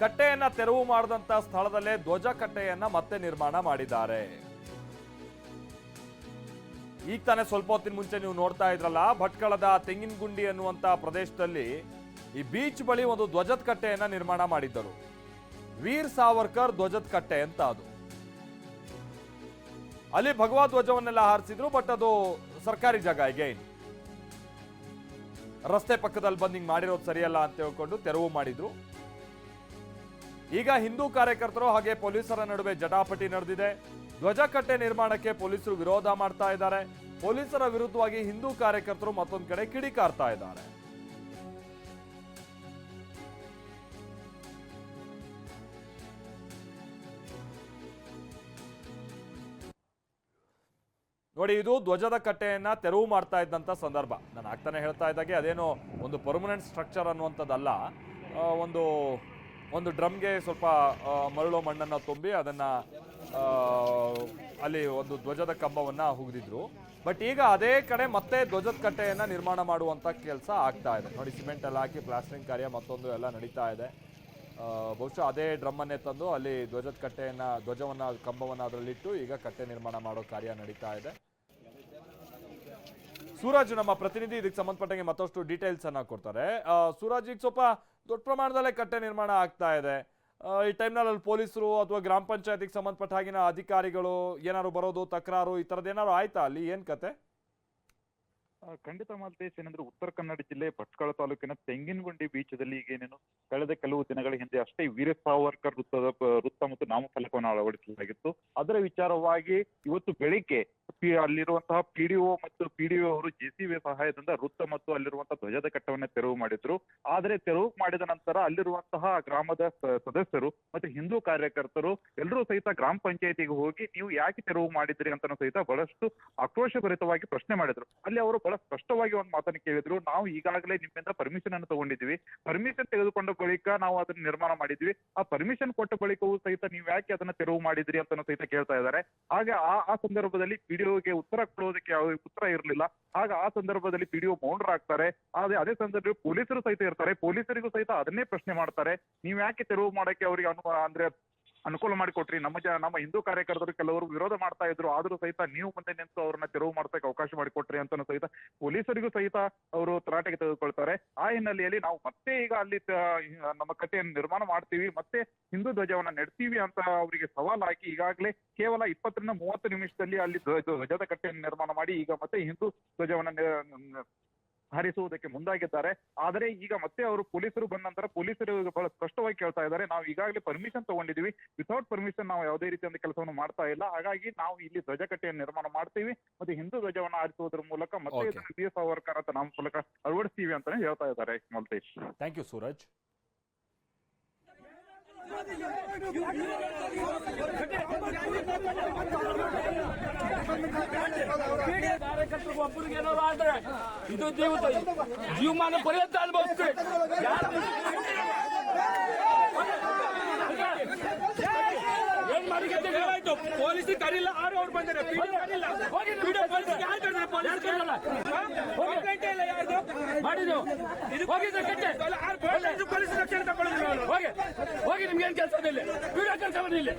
ಕಟ್ಟೆಯನ್ನ ತೆರವು ಮಾಡಿದಂತ ಸ್ಥಳದಲ್ಲೇ ಧ್ವಜ ಕಟ್ಟೆಯನ್ನ ಮತ್ತೆ ನಿರ್ಮಾಣ ಮಾಡಿದ್ದಾರೆ. ಈಗ ತಾನೇ ಸ್ವಲ್ಪ ಹೊತ್ತಿನ ಮುಂಚೆ ನೀವು ನೋಡ್ತಾ ಇದ್ರಲ್ಲ, ಭಟ್ಕಳದ ತೆಂಗಿನಗುಂಡಿ ಅನ್ನುವಂತ ಪ್ರದೇಶದಲ್ಲಿ ಈ ಬೀಚ್ ಬಳಿ ಒಂದು ಧ್ವಜದ ಕಟ್ಟೆಯನ್ನ ನಿರ್ಮಾಣ ಮಾಡಿದ್ದರು. ವೀರ್ ಸಾವರ್ಕರ್ ಧ್ವಜದ ಕಟ್ಟೆ ಅಂತ ಅದು. ಅಲ್ಲಿ ಭಗವಾ ಧ್ವಜವನ್ನೆಲ್ಲ ಹಾರಿಸಿದ್ರು, ಬಟ್ ಅದು ಸರ್ಕಾರಿ ಜಾಗ ಅಗೈನ್ ರಸ್ತೆ ಪಕ್ಕದಲ್ಲಿ ಬಂದು ಹಿಂಗೆ ಮಾಡಿರೋದು ಸರಿಯಲ್ಲ ಅಂತ ಹೇಳ್ಕೊಂಡು ತೆರವು ಮಾಡಿದ್ರು. ಈಗ ಹಿಂದೂ ಕಾರ್ಯಕರ್ತರು ಹಾಗೆ ಪೊಲೀಸರ ನಡುವೆ ಜಟಾಪಟಿ ನಡೆದಿದೆ. ಧ್ವಜ ಕಟ್ಟೆ ನಿರ್ಮಾಣಕ್ಕೆ ಪೊಲೀಸರು ವಿರೋಧ ಮಾಡ್ತಾ ಇದ್ದಾರೆ. ಪೊಲೀಸರ ವಿರುದ್ಧವಾಗಿ ಹಿಂದೂ ಕಾರ್ಯಕರ್ತರು ಮತ್ತೊಂದು ಕಡೆ ಕಿಡಿಕಾರ್ತಾ ಇದ್ದಾರೆ. ನೋಡಿ, ಇದು ಧ್ವಜದ ಕಟ್ಟೆಯನ್ನ ತೆರವು ಮಾಡ್ತಾ ಇದ್ದಂತ ಸಂದರ್ಭ. ನಾನು ಆಗ್ತಾನೆ ಹೇಳ್ತಾ ಇದ್ದಾಗೆ, ಅದೇನೋ ಒಂದು ಪರ್ಮನೆಂಟ್ ಸ್ಟ್ರಕ್ಚರ್ ಅನ್ನುವಂಥದ್ದಲ್ಲ ಒಂದು ಒಂದು ಡ್ರಮ್ಗೆ ಸ್ವಲ್ಪ ಮರಳು ಮಣ್ಣನ್ನು ತುಂಬಿ ಅದನ್ನ ಅಲ್ಲಿ ಒಂದು ಧ್ವಜದ ಕಂಬವನ್ನ ಹುಗಿದಿದ್ರು. ಬಟ್ ಈಗ ಅದೇ ಕಡೆ ಮತ್ತೆ ಧ್ವಜದ ಕಟ್ಟೆಯನ್ನು ನಿರ್ಮಾಣ ಮಾಡುವಂತ ಕೆಲಸ ಆಗ್ತಾ ಇದೆ. ನೋಡಿ, ಸಿಮೆಂಟ್ ಎಲ್ಲ ಹಾಕಿ ಪ್ಲಾಸ್ಟರಿಂಗ್ ಕಾರ್ಯ ಮತ್ತೊಂದು ಎಲ್ಲ ನಡೀತಾ ಇದೆ. ಬಹುಶಃ ಅದೇ ಡ್ರಮ್ಮನ್ನೇ ತಂದು ಅಲ್ಲಿ ಧ್ವಜದ ಕಟ್ಟೆಯನ್ನು, ಧ್ವಜವನ್ನ, ಕಂಬವನ್ನ ಅದರಲ್ಲಿಟ್ಟು ಈಗ ಕಟ್ಟೆ ನಿರ್ಮಾಣ ಮಾಡೋ ಕಾರ್ಯ ನಡೀತಾ ಇದೆ. ಸೂರಜ್ ನಮ್ಮ ಪ್ರತಿನಿಧಿ, ಇದಕ್ಕೆ ಸಂಬಂಧಪಟ್ಟಂಗೆ ಮತ್ತಷ್ಟು ಡೀಟೇಲ್ಸ್ ಅನ್ನ ಕೊಡ್ತಾರೆ. ಸೂರಜ್, ಈಗ ಸ್ವಲ್ಪ ದೊಡ್ಡ ಪ್ರಮಾಣದಲ್ಲೇ ಕಟ್ಟೆ ನಿರ್ಮಾಣ ಆಗ್ತಾ ಇದೆ. ಈ ಟೈಮ್ನಲ್ಲಿ ಅಲ್ಲಿ ಪೊಲೀಸರು ಅಥವಾ ಗ್ರಾಮ ಪಂಚಾಯತಿಗೆ ಸಂಬಂಧಪಟ್ಟ ಹಾಗಿನ ಅಧಿಕಾರಿಗಳು ಏನಾದ್ರು ಬರೋದು, ತಕರಾರು, ಈ ತರದ್ ಏನಾದ್ರು ಆಯ್ತಾ ಅಲ್ಲಿ? ಏನ್ ಕತೆ? ಖಂಡಿತ ಮಾಲ್ತೇಶ್ ಏನಂದ್ರೆ ಉತ್ತರ ಕನ್ನಡ ಜಿಲ್ಲೆ ಭಟ್ಕಳ ತಾಲೂಕಿನ ತೆಂಗಿನಗುಂಡಿ ಬೀಚದಲ್ಲಿ ಈಗ ಏನೇನು ಕಳೆದ ಕೆಲವು ದಿನಗಳ ಹಿಂದೆ ಅಷ್ಟೇ ವೀರ ಸಾವರ್ಕರ್ ವೃತ್ತದ, ವೃತ್ತ ಮತ್ತು ನಾಮಫಲಕವನ್ನು ಅಳವಡಿಸಲಾಗಿತ್ತು. ಅದರ ವಿಚಾರವಾಗಿ ಇವತ್ತು ಬೆಳಿಗ್ಗೆ ಪಿ- ಅಲ್ಲಿರುವಂತಹ ಪಿಡಿಒ ಮತ್ತು ಪಿಡಿಒ ಅವರು ಜೆಸಿಬಿ ಸಹಾಯದಿಂದ ವೃತ್ತ ಮತ್ತು ಅಲ್ಲಿರುವಂತಹ ಧ್ವಜದ ಕಟ್ಟವನ್ನ ತೆರವು ಮಾಡಿದ್ರು. ಆದರೆ ತೆರವು ಮಾಡಿದ ನಂತರ ಅಲ್ಲಿರುವಂತಹ ಗ್ರಾಮದ ಸದಸ್ಯರು ಮತ್ತು ಹಿಂದೂ ಕಾರ್ಯಕರ್ತರು ಎಲ್ಲರೂ ಸಹಿತ ಗ್ರಾಮ ಪಂಚಾಯಿತಿಗೆ ಹೋಗಿ ನೀವು ಯಾಕೆ ತೆರವು ಮಾಡಿದ್ರಿ ಅಂತ ಸಹಿತ ಬಹಳಷ್ಟು ಆಕ್ರೋಶಭರಿತವಾಗಿ ಪ್ರಶ್ನೆ ಮಾಡಿದ್ರು. ಅಲ್ಲಿ ಅವರು ಬಹಳ ಸ್ಪಷ್ಟವಾಗಿ ಒಂದು ಮಾತನ್ನು ಕೇಳಿದ್ರು. ನಾವು ಈಗಾಗಲೇ ನಿಮ್ಮಿಂದ ಪರ್ಮಿಷನ್ ಅನ್ನು ತಗೊಂಡಿದ್ವಿ ಪರ್ಮಿಷನ್ ತೆಗೆದುಕೊಂಡ ಬಳಿಕ ನಾವು ಅದನ್ನ ನಿರ್ಮಾಣ ಮಾಡಿದ್ವಿ ಆ ಪರ್ಮಿಷನ್ ಕೊಟ್ಟ ಬಳಿಕವೂ ಸಹಿತ ನೀವು ಯಾಕೆ ಅದನ್ನ ತೆರವು ಮಾಡಿದ್ರಿ ಅಂತ ಸಹಿತ ಕೇಳ್ತಾ ಇದ್ದಾರೆ. ಹಾಗೆ ಆ ಸಂದರ್ಭದಲ್ಲಿ ಸಂದರ್ಭದಲ್ಲಿ ಪಿಡಿಒಗೆ ಉತ್ತರ ಕೊಡೋದಕ್ಕೆ ಯಾವ ಉತ್ತರ ಇರಲಿಲ್ಲ. ಆಗ ಆ ಸಂದರ್ಭದಲ್ಲಿ ಪಿಡಿಒ ಮೌನರಾಗ್ತಾರೆ ಆದ್ರೆ ಅದೇ ಸಂದರ್ಭದಲ್ಲಿ ಪೊಲೀಸರು ಸಹಿತ ಇರ್ತಾರೆ. ಪೊಲೀಸರಿಗೂ ಸಹಿತ ಅದನ್ನೇ ಪ್ರಶ್ನೆ ಮಾಡ್ತಾರೆ. ನೀವ್ ಯಾಕೆ ತೆರವು ಮಾಡಕ್ಕೆ ಅವರಿಗೆ ಅನುಮಾನ ಅಂದ್ರೆ ಅನುಕೂಲ ಮಾಡಿಕೊಟ್ರಿ ನಮ್ಮ ನಮ್ಮ ಹಿಂದೂ ಕಾರ್ಯಕರ್ತರು ಕೆಲವರು ವಿರೋಧ ಮಾಡ್ತಾ ಇದ್ರು, ಆದ್ರೂ ಸಹಿತ ನೀವು ಮುಂದೆ ನಿಂತು ಅವ್ರನ್ನ ತೆರವು ಮಾಡ್ಸಕ್ಕೆ ಅವಕಾಶ ಮಾಡಿಕೊಟ್ರಿ ಅಂತ ಸಹಿತ ಪೊಲೀಸರಿಗೂ ಸಹಿತ ಅವರು ತರಾಟೆಗೆ ತೆಗೆದುಕೊಳ್ತಾರೆ. ಆ ಹಿನ್ನೆಲೆಯಲ್ಲಿ ನಾವು ಮತ್ತೆ ಈಗ ಅಲ್ಲಿ ನಮ್ಮ ಕಥೆಯನ್ನು ನಿರ್ಮಾಣ ಮಾಡ್ತೀವಿ, ಮತ್ತೆ ಹಿಂದೂ ಧ್ವಜವನ್ನ ನೆಡ್ತೀವಿ ಅಂತ ಅವರಿಗೆ ಸವಾಲ್ ಹಾಕಿ ಈಗಾಗಲೇ ಕೇವಲ ಇಪ್ಪತ್ತರಿಂದ ಮೂವತ್ತು ನಿಮಿಷದಲ್ಲಿ ಅಲ್ಲಿ ಧ್ವ- ಧ್ವಜದ ಕಟ್ಟೆಯನ್ನು ನಿರ್ಮಾಣ ಮಾಡಿ, ಈಗ ಮತ್ತೆ ಹಿಂದೂ ಧ್ವಜವನ್ನ ಹಾರಿಸುವುದಕ್ಕೆ ಮುಂದಾಗಿದ್ದಾರೆ. ಆದರೆ ಈಗ ಮತ್ತೆ ಅವರು ಪೊಲೀಸರು ಬಂದ ನಂತರ ಪೊಲೀಸರು ಬಹಳ ಸ್ಪಷ್ಟವಾಗಿ ಕೇಳ್ತಾ ಇದ್ದಾರೆ ನಾವು ಈಗಾಗಲೇ ಪರ್ಮಿಷನ್ ತಗೊಂಡಿದ್ದೀವಿ. ವಿತೌಟ್ ಪರ್ಮಿಷನ್ ನಾವು ಯಾವುದೇ ರೀತಿಯ ಕೆಲಸವನ್ನು ಮಾಡ್ತಾ ಇಲ್ಲ. ಹಾಗಾಗಿ ನಾವು ಇಲ್ಲಿ ಧ್ವಜಕಟ್ಟೆಯನ್ನು ನಿರ್ಮಾಣ ಮಾಡ್ತೀವಿ ಮತ್ತೆ ಹಿಂದೂ ಧ್ವಜವನ್ನು ಆರಿಸುವುದರ ಮೂಲಕ ಮತ್ತೆ ಬಿ ಸಾವರ್ಕರ್ ಅಂತ ನಾಮಫಲಕ ಅಳವಡಿಸ್ತೀವಿ ಅಂತಾನೆ ಹೇಳ್ತಾ ಇದ್ದಾರೆ ಮಲ್ತೇಶ್ ಥ್ಯಾಂಕ್ ಯು ಸೂರಜ್ ಕಾರ್ಯಕರ್ತರು ಒಬ್ಬರಿಗೆ ಏನಾದ್ರು ಆದ್ರೆ ಇದು ಜೀವ ಜೀವಮಾನ ಪರ್ಯಂತ ಅನುಭವಿಸ್ತೀವಿ ಪೊಲೀಸ್ ಕರೀಲ್ಲ ಆರು ಅವ್ರು ಬಂದಿಲ್ಲ ಹೋಗಿ. ನಿಮ್ಗೆ ಏನ್ ಕೆಲಸ ಇಲ್ಲಿ ಪೀಡಿಯೋ ಕೆಲಸ ಇಲ್ಲಿ